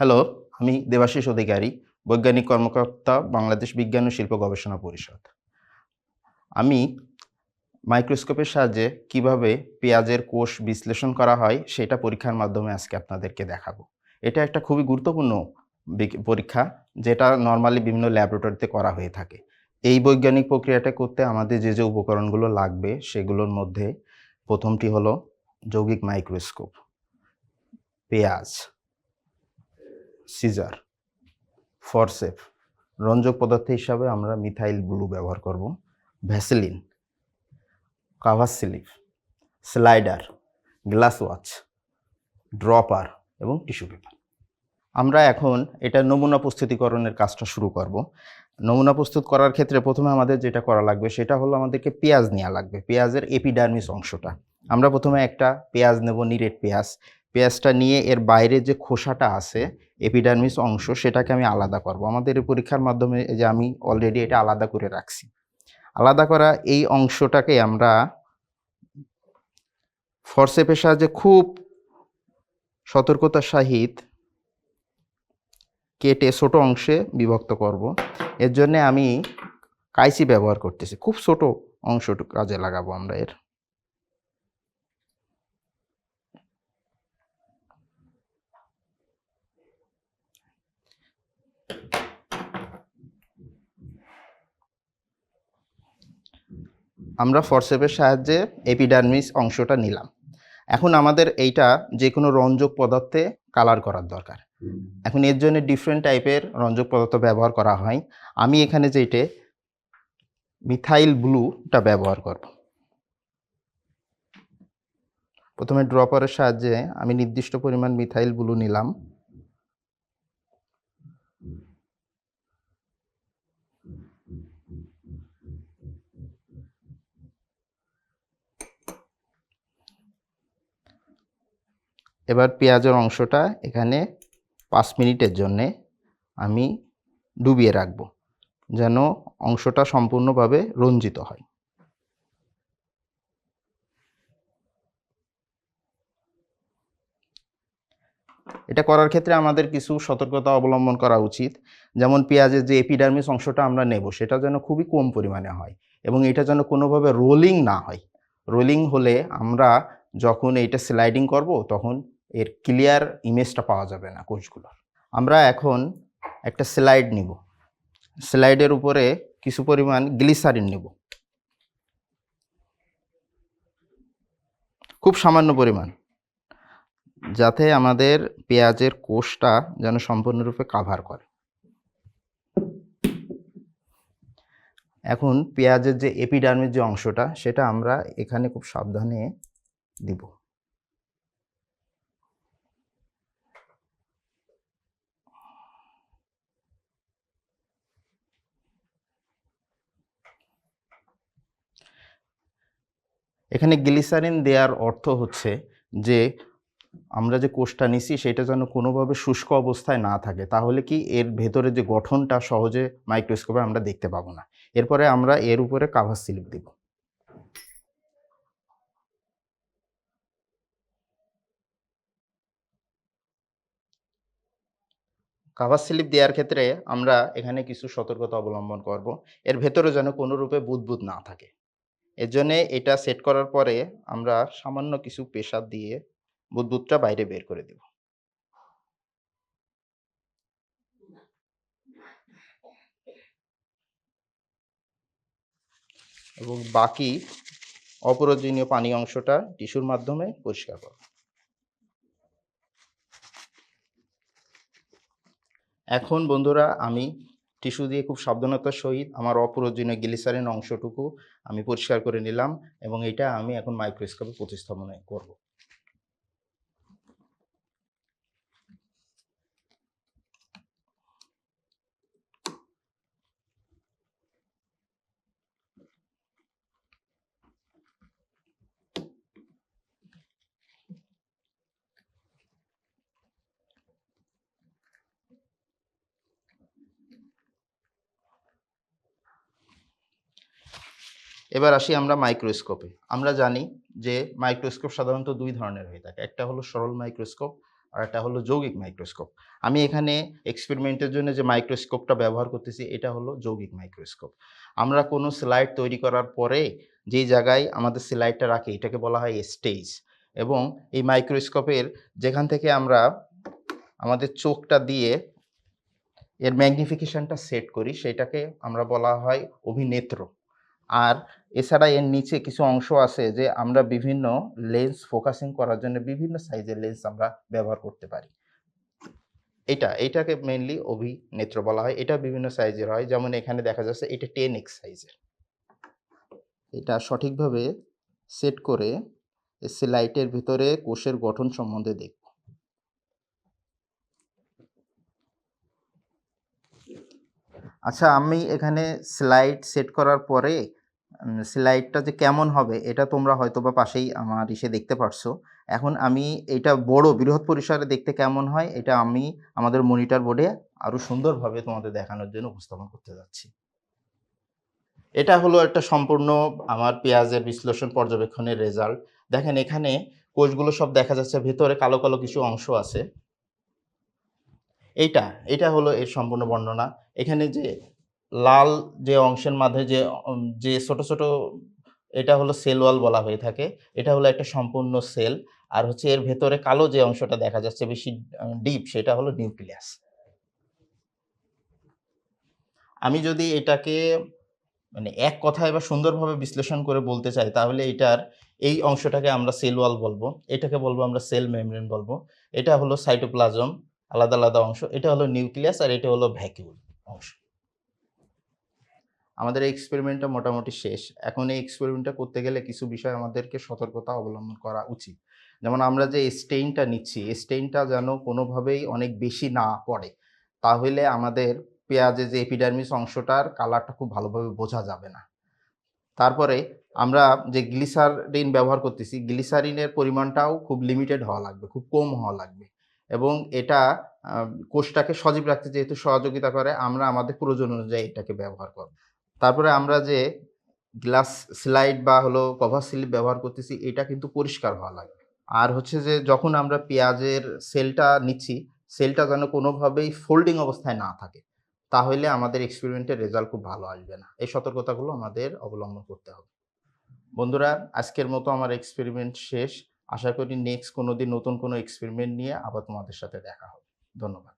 Hello আমি দেবাশিস অধিকারী, বৈজ্ঞানিক কর্মকর্তা, বাংলাদেশ বিজ্ঞান ও শিল্প গবেষণা পরিষদ। আমি মাইক্রোস্কোপের সাহায্যে কীভাবে পেঁয়াজের কোষ বিশ্লেষণ করা হয়, সেটা পরীক্ষার মাধ্যমে আজকে আপনাদেরকে দেখাবো। এটা একটা খুবই গুরুত্বপূর্ণ পরীক্ষা, যেটা নর্মালি বিভিন্ন ল্যাবরেটরিতে করা হয়ে থাকে। এই বৈজ্ঞানিক প্রক্রিয়াটা করতে আমাদের যে যে উপকরণগুলো লাগবে সেগুলোর মধ্যে প্রথমটি হলো যৌগিক মাইক্রোস্কোপ, পেঁয়াজ, সিজার, ফরসেপ, রঞ্জক পদার্থ হিসাবে আমরা মিথাইল ব্লু ব্যবহার করব, Vaseline cover slip slider, glass watch, dropper এবং টিস্যু পেপার। আমরা এখন এটা নমুনা প্রস্তুতিকরণের কাজটা শুরু করব। নমুনা প্রস্তুত করার ক্ষেত্রে প্রথমে আমাদের যেটা করা লাগবে সেটা হলো আমাদেরকে পেঁয়াজ নেওয়া লাগবে। পেঁয়াজের এপিডার্মিস অংশটা। আমরা প্রথমে একটা পেঁয়াজ নেব নিরেট পেঁয়াজ। পেঁয়াজটা নিয়ে এর বাইরে যে খোসাটা আছে এপিডার্মিস অংশ, সেটাকে আমি আলাদা করব। আমাদের এই পরীক্ষার মাধ্যমে যে আমি অলরেডি এটা আলাদা করে রাখছি। আলাদা করা এই অংশটাকে আমরা ফরসেপের সাহায্যে খুব সতর্কতার সহিত কেটে ছোট অংশে বিভক্ত করব। এর জন্য আমি কাইচি ব্যবহার করতেছি। খুব ছোট অংশটুকু কাজে লাগাবো আমরা এর। আমরা ফরসেপের সাহায্যে এপিডার্মিস অংশটা নিলাম। এখন আমাদের এইটা যে কোনো রঞ্জক পদার্থে কালার করার দরকার। এখন এর জন্য ডিফারেন্ট টাইপের রঞ্জক পদার্থ ব্যবহার করা হয়। আমি এখানে যেটা মিথাইল ব্লুটা ব্যবহার করব। প্রথমে ড্রপারের সাহায্যে আমি নির্দিষ্ট পরিমাণ মিথাইল ব্লু নিলাম। এবার পেঁয়াজের অংশটা এখানে পাঁচ মিনিটের জন্যে আমি ডুবিয়ে রাখব, যেন অংশটা সম্পূর্ণভাবে রঞ্জিত হয়। এটা করার ক্ষেত্রে আমাদের কিছু সতর্কতা অবলম্বন করা উচিত। যেমন পেঁয়াজের যে এপিডার্মিস অংশটা আমরা নেব, সেটা যেন খুবই কম পরিমাণে হয় এবং এটা যেন কোনোভাবে রোলিং না হয়। রোলিং হলে আমরা যখন এইটা স্লাইডিং করব, তখন এর ক্লিয়ার ইমেজটা পাওয়া যাবে না কোষগুলোর। আমরা এখন একটা স্লাইড নিব। স্লাইডের উপরে কিছু পরিমাণ গ্লিসারিন নেব। খুব সামান্য পরিমাণ। যাতে আমাদের পেঁয়াজের কোষটা যেন সম্পূর্ণরূপে কাভার করে। এখন পেঁয়াজের যে এপিডার্মের যে অংশটা, সেটা আমরা এখানে খুব সাবধানে দিব। এখানে গ্লিসারিন দেওয়ার অর্থ হচ্ছে যে আমরা যে কোষটা নিছি সেটা যেন কোনোভাবে শুষ্ক অবস্থায় না থাকে। তাহলে কি এর ভেতরে যে গঠনটা সহজে মাইক্রোস্কোপে আমরা দেখতে পাবো না। এরপরে আমরা এর উপরে কাভার স্লিপ দিব। কাভার স্লিপ দেওয়ার ক্ষেত্রে আমরা এখানে কিছু সতর্কতা অবলম্বন করব। এর ভেতরে যেন কোনো রূপে বুদবুদ না থাকে। এর এটা সেট করার পরে আমরা সামান্য কিছু প্রেসার দিয়ে বুদবুদটা বাইরে বের করে দেব। এবং বাকি অপ্রয়োজনীয় পানি অংশটা টিস্যুর মাধ্যমে পরিষ্কার করব। এখন বন্ধুরা আমি টিস্যু দিয়ে খুব সাবধানতার সহিত আমার অপ্রয়োজনীয় গ্লিসারিন অংশটুকু আমি পরিষ্কার করে নিলাম এবং এটা আমি এখন মাইক্রোস্কোপে প্রতিস্থাপন করব। এবার আসি আমরা মাইক্রোস্কোপে আমরা জানি যে মাইক্রোস্কোপ সাধারণত দুই ধরনের হয়ে থাকে। একটা হলো সরল মাইক্রোস্কোপ আর একটা হলো যৌগিক মাইক্রোস্কোপ আমি এখানে এক্সপেরিমেন্টের জন্য যে মাইক্রোস্কোপটা ব্যবহার করতেছি, এটা হলো যৌগিক মাইক্রোস্কোপ আমরা কোনো স্লাইড তৈরি করার পরে যেই জায়গায় আমাদের স্লাইডটা রাখি, এটাকে বলা হয় স্টেজ এবং এই মাইক্রোস্কোপের যেখান থেকে আমরা আমাদের চোখটা দিয়ে এর ম্যাগনিফিকেশনটা সেট করি, সেটাকে আমরা বলা হয় অভিনেত্র। আর এছাড়া এর নিচে কিছু অংশ আছে যে আমরা বিভিন্ন লেন্স ফোকাসিং করার জন্য বিভিন্ন সাইজের লেন্স আমরা ব্যবহার করতে পারি। এটা, এটাকে মেনলি অভিনেত্র বলা হয়। এটা বিভিন্ন সাইজের হয়। যেমন এখানে দেখা যাচ্ছে এটা টেন এক্স সাইজের এটা সঠিকভাবে সেট করে স্লাইটের ভিতরে কোষের গঠন সম্বন্ধে দেখব। আচ্ছা আমি এখানে স্লাইড সেট করার পরে স্লাইডটা যে কেমন হবে, এটা তোমরা হয়তো বা পাশেই আমার ইসে দেখতে পারছ। এখন আমি এটা বড় বৃহৎ পরিসরে দেখতে কেমন হয়, এটা আমি আমাদের মনিটর বোর্ডে আরও সুন্দরভাবে তোমাদের দেখানোর জন্য উপস্থাপন করতে যাচ্ছি। এটা হলো একটা সম্পূর্ণ আমার পেঁয়াজের বিশ্লেষণ পর্যবেক্ষণের রেজাল্ট দেখেন এখানে কোষগুলো সব দেখা যাচ্ছে, ভেতরে কালো কালো কিছু অংশ আছে। এইটা, এটা হলো এর সম্পূর্ণ বর্ণনা। এখানে যে লাল যে অংশের মাঝে যে যে ছোট ছোট, এটা হলো সেল ওয়াল বলা হয়ে থাকে। এটা হলো একটা সম্পূর্ণ সেল আর হচ্ছে এর ভেতরে কালো যে অংশটা দেখা যাচ্ছে বেশি ডিপ সেটা হলো নিউক্লিয়াস আমি যদি এটাকে মানে এক কথায় বা সুন্দরভাবে বিশ্লেষণ করে বলতে চাই, তাহলে এটার এই অংশটাকে আমরা সেল ওয়াল বলব। এটাকে বলব আমরা সেল মেমব্রেন বলব। এটা হলো সাইটোপ্লাজম আলাদা আলাদা অংশ। এটা হলো নিউক্লিয়াস আর এটা হলো ভ্যাকিউল অংশ। আমাদের এই এক্সপেরিমেন্টটা মোটামুটি শেষ। এখন এই এক্সপেরিমেন্টটা করতে গেলে কিছু বিষয় আমাদেরকে সতর্কতা অবলম্বন করা উচিত। যেমন আমরা যে স্টেইনটা নিচ্ছি স্টেইনটা যেন কোনোভাবেই অনেক বেশি না পড়ে, তাহলে আমাদের পেঁয়াজে যে এপিডার্মিস অংশটার কালারটা খুব ভালোভাবে বোঝা যাবে না। তারপরে আমরা যে গ্লিসারিন ব্যবহার করতেছি গ্লিসারিনের পরিমাণটাও খুব লিমিটেড হওয়া লাগবে, খুব কম হওয়া লাগবে। এবং এটা কোষটাকে সজীব রাখতে যেহেতু সহযোগিতা করে, আমরা আমাদের প্রয়োজন অনুযায়ী এটাকে ব্যবহার করব। তারপরে আমরা যে গ্লাস স্লাইড বা হলো কভার স্লিপ ব্যবহার করতেছি, এটা কিন্তু পরিষ্কার হওয়া লাগবে আর হচ্ছে যে যখন আমরা পেঁয়াজের সেলটা নিচ্ছি সেলটা যেন কোনোভাবেই ফোল্ডিং অবস্থায় না থাকে, তাহলে আমাদের এক্সপেরিমেন্টের রেজাল্ট খুব ভালো আসবে না। এই সতর্কতাগুলো আমাদের অবলম্বন করতে হবে। বন্ধুরা, আজকের মতো আমার এক্সপেরিমেন্ট শেষ। আশা করি নেক্সট কোনো দিন নতুন কোনো এক্সপেরিমেন্ট নিয়ে আবার তোমাদের সাথে দেখা হবে। ধন্যবাদ।